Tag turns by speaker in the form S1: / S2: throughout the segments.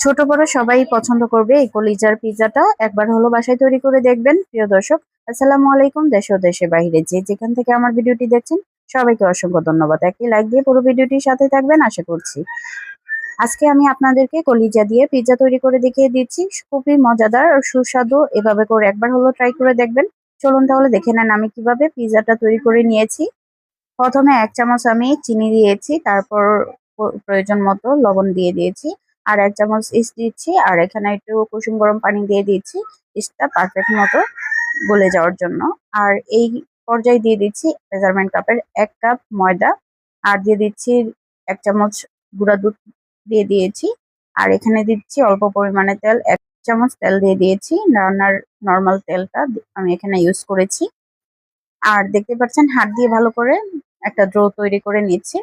S1: ছোট বড় সবাই পছন্দ করবে এই কলিজার পিৎজাটা একবার হলো বাসায় তৈরি করে দেখবেন, প্রিয় দর্শক। আসসালামু আলাইকুম, দেশ ও দেশে বাইরে। যে যেখান থেকে আমার ভিডিওটি দেখছেন, সবাইকে অসংখ্য ধন্যবাদ। একটি লাইক দিয়ে পুরো ভিডিওটির সাথে থাকবেন, আশা করছি। আজকে আমি আপনাদেরকে কলিজা দিয়ে পিৎজা তৈরি করে দেখিয়ে দিচ্ছি। খুবই মজাদার ও সুস্বাদু, এভাবে করে একবার হলো ট্রাই করে দেখবেন। চলুন তাহলে দেখে নেন আমি কীভাবে পিৎজাটা তৈরি করে নিয়েছি। প্রথমে এক চামচ আমি চিনি দিয়েছি, তারপর প্রয়োজন মতো লবণ দিয়ে দিয়েছি। আর এক চামচ ইস্ট দিচ্ছি, আর এখানে একটু কুসুম গরম পানি দিয়ে দিচ্ছি, ইস্টটা পারফেক্ট মতো গলে যাওয়ার জন্য। আর এই পর্যায়ে দিয়ে দিচ্ছি মেজারমেন্ট কাপের এক কাপ ময়দা, আর দিয়ে দিচ্ছি এক চামচ গুঁড়া দুধ দিয়ে দিয়েছি। আর এখানে দিচ্ছি অল্প পরিমাণে তেল, এক চামচ তেল দিয়ে দিয়েছি, রান্নার নর্মাল তেলটা আমি এখানে ইউজ করেছি। আর দেখতে পাচ্ছেন হাত দিয়ে ভালো করে একটা ড্রো তৈরি করে নিচ্ছি।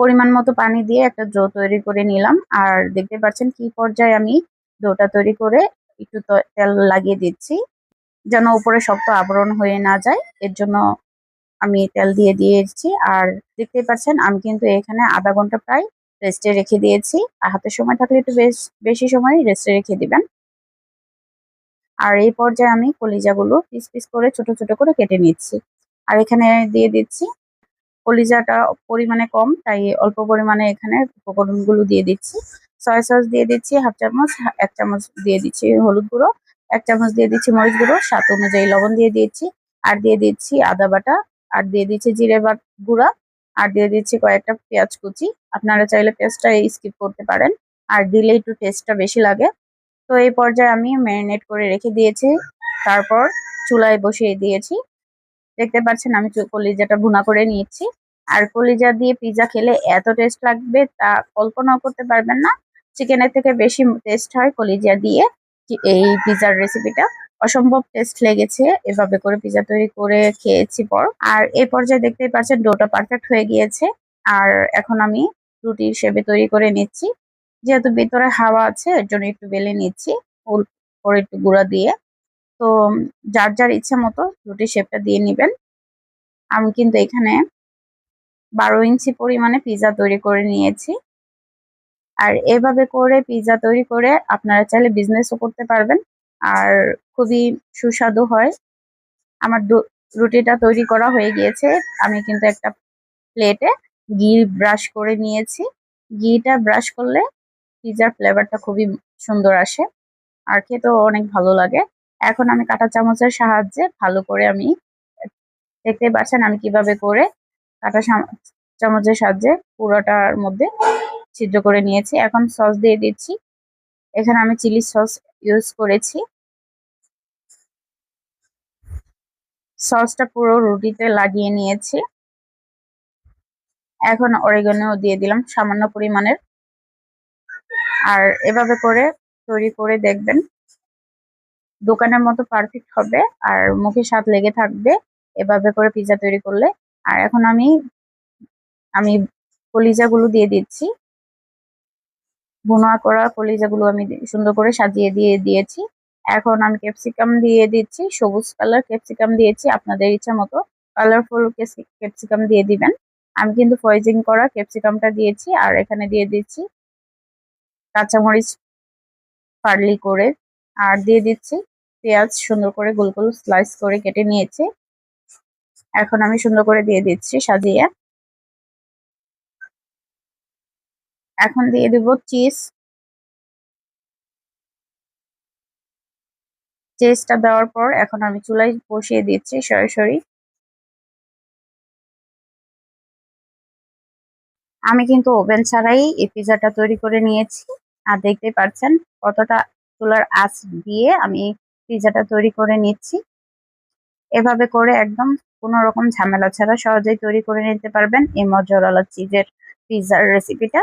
S1: পরিমাণ মতো পানি দিয়ে একটা ডো তৈরি করে নিলাম। আর দেখতে পাচ্ছেন কি পর্যায়ে আমি ডোটা তৈরি করে একটু তেল লাগিয়ে দিচ্ছি, যেন উপরে শক্ত আবরণ হয়ে না যায়। এর জন্য আমি তেল দিয়ে দিয়েছি। আর দেখতে পাচ্ছেন আমি কিন্তু এখানে আধা ঘণ্টা প্রায় রেস্টে রেখে দিয়েছি। আর হাতে সময় থাকলে একটু বেশ, বেশি সময় রেস্টে রেখে দিবেন। আর এই পর্যায়ে আমি কলিজাগুলো পিস পিস করে ছোট ছোট করে কেটে নিচ্ছি। আর এখানে দিয়ে দিচ্ছি কলিজাটা পরিমাণে কম, তাই অল্প পরিমাণে এখানে উপকরণগুলো দিয়ে দিচ্ছি। সয়া সস দিয়ে দিচ্ছি হাফ চামচ, এক চামচ দিয়ে দিচ্ছি হলুদ গুঁড়ো, এক চামচ দিয়ে দিচ্ছি মরিচ গুঁড়ো, স্বাদ অনুযায়ী লবণ দিয়ে দিচ্ছি, আর দিয়ে দিচ্ছি আদা বাটা, আর দিয়ে দিচ্ছি জিরে বাট গুঁড়া, আর দিয়ে দিচ্ছি কয়েকটা পেঁয়াজ কুচি। আপনারা চাইলে পেঁয়াজটা স্কিপ করতে পারেন, আর দিলে একটু টেস্টটা বেশি লাগে। তো এই পর্যায়ে আমি ম্যারিনেট করে রেখে দিয়েছি, তারপর চুলায় বসিয়ে দিয়েছি। দেখতে পাচ্ছেন আমি কলিজাটা ভুনা করে নিয়েছি। আর কলিজা দিয়ে পিৎজা খেলে এত টেস্ট লাগবে তা কল্পনাও করতে পারবেন না। চিকেনের থেকে বেশি টেস্ট হয় কলিজা দিয়ে এই পিৎজার রেসিপিটা অসম্ভব টেস্ট লেগেছে, এভাবে করে পিৎজা তৈরি করে খেয়েছি পর আর এই পর্যায়ে দেখতেই পাচ্ছেন ডোটা পারফেক্ট হয়ে গিয়েছে। আর এখন আমি রুটি হিসেবে তৈরি করে নিচ্ছি। যেহেতু ভিতরে হাওয়া আছে, এর জন্য একটু বেলে নিচ্ছি। অল্প করে একটু গুঁড়া দিয়ে। তো যার যার ইচ্ছা মতো রুটি শেপটা দিয়ে নিবেন। আমি কিন্তু এখানে বারো ইঞ্চি পরিমাণে পিৎজা তৈরি করে নিয়েছি। আর এভাবে করে পিৎজা তৈরি করে আপনারা চাইলে বিজনেসও করতে পারবেন। আর খুবই সুস্বাদু হয়। আমার রুটিটা তৈরি করা হয়ে গিয়েছে। আমি কিন্তু একটা প্লেটে ঘি ব্রাশ করে নিয়েছি। ঘিটা ব্রাশ করলে পিৎজার ফ্লেভারটা খুবই সুন্দর আসে। আর খেতেও অনেক ভালো লাগে। এখন আমি কাঁটা চামচের সাহায্যে ভালো করে আমি দেখতে পাচ্ছেন আমি কীভাবে করে কাঁটা চাম- চামচের সাহায্যে পুরোটার মধ্যে ছিদ্র করে নিয়েছি। এখন সস দিয়ে দিচ্ছি। এখানে আমি চিলি সস ইউজ করেছি। সসটা পুরো রুটিতে লাগিয়ে নিয়েছি। এখন অরিগানো দিয়ে দিলাম সামান্য পরিমাণের। আর এভাবে করে তৈরি করে দেখবেন দোকানের মতো পারফেক্ট হবে, আর মুখে স্বাদ লেগে থাকবে, এভাবে করে পিৎজা তৈরি করলে। আর এখন আমি আমি কলিজাগুলো দিয়ে দিচ্ছি। ভুনা করা কলিজাগুলো আমি সুন্দর করে সাজিয়ে দিয়ে দিয়েছি। এখন আমি ক্যাপসিকাম দিয়ে দিচ্ছি, সবুজ কালার ক্যাপসিকাম দিয়েছি, আপনাদের ইচ্ছা মতো কালারফুল ক্যাপসিকাম দিয়ে দিবেন। আমি কিন্তু ফয়েজিং করা ক্যাপসিকামটা দিয়েছি, আর এখানে দিয়ে দিচ্ছি কাঁচামরিচ ফার্লি করে, আর দিয়ে দিচ্ছি পেঁয়াজ সুন্দর করে গোল গোল স্লাইস করে কেটে নিয়েছি। এখন আমি সুন্দর করে দিয়ে দিচ্ছি, সাজিয়ে। এখন দিয়ে দিব চিজ চিজটা দেওয়ার পর এখন আমি চুলায় বসিয়ে দিচ্ছি সরাসরি। আমি কিন্তু ওভেন ছাড়াই এই পিৎজাটা তৈরি করে নিয়েছি। আর দেখতে পাচ্ছেন কতটা চুলার আঁচ দিয়ে আমি পিৎজাটা তৈরি করে নিচ্ছি। এভাবে করে একদম কোনো রকম ঝামেলা ছাড়া সহজেই তৈরি করে নিতে পারবেন এই মজারালা চিজের পিৎজার রেসিপিটা।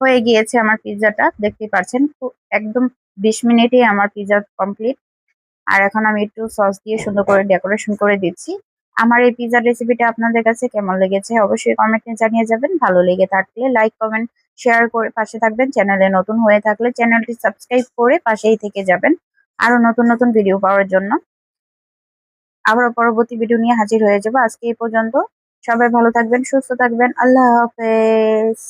S1: হয়ে গিয়েছে আমার পিৎজাটা দেখতে পাচ্ছেন একদম বিশ মিনিটেই আমার পিৎজা কমপ্লিট। আর এখন আমি একটু সস দিয়ে সুন্দর করে ডেকোরেশন করে দিচ্ছি। আমার এই পিৎজার রেসিপিটা আপনাদের কাছে কেমন লেগেছে অবশ্যই কমেন্টে জানিয়ে যাবেন। ভালো লেগে থাকলে লাইক, কমেন্ট শেয়ার করে পাশে থাকবেন। চ্যানেলে নতুন হয়ে থাকলে চ্যানেলটি সাবস্ক্রাইব করে পাশেই থেকে যাবেন। আরও নতুন নতুন ভিডিও পাওয়ার জন্য। আবারও পরবর্তী ভিডিও নিয়ে হাজির হয়ে যাব। আজকে এই পর্যন্ত। সবাই ভালো থাকবেন, সুস্থ থাকবেন। আল্লাহ হাফেজ।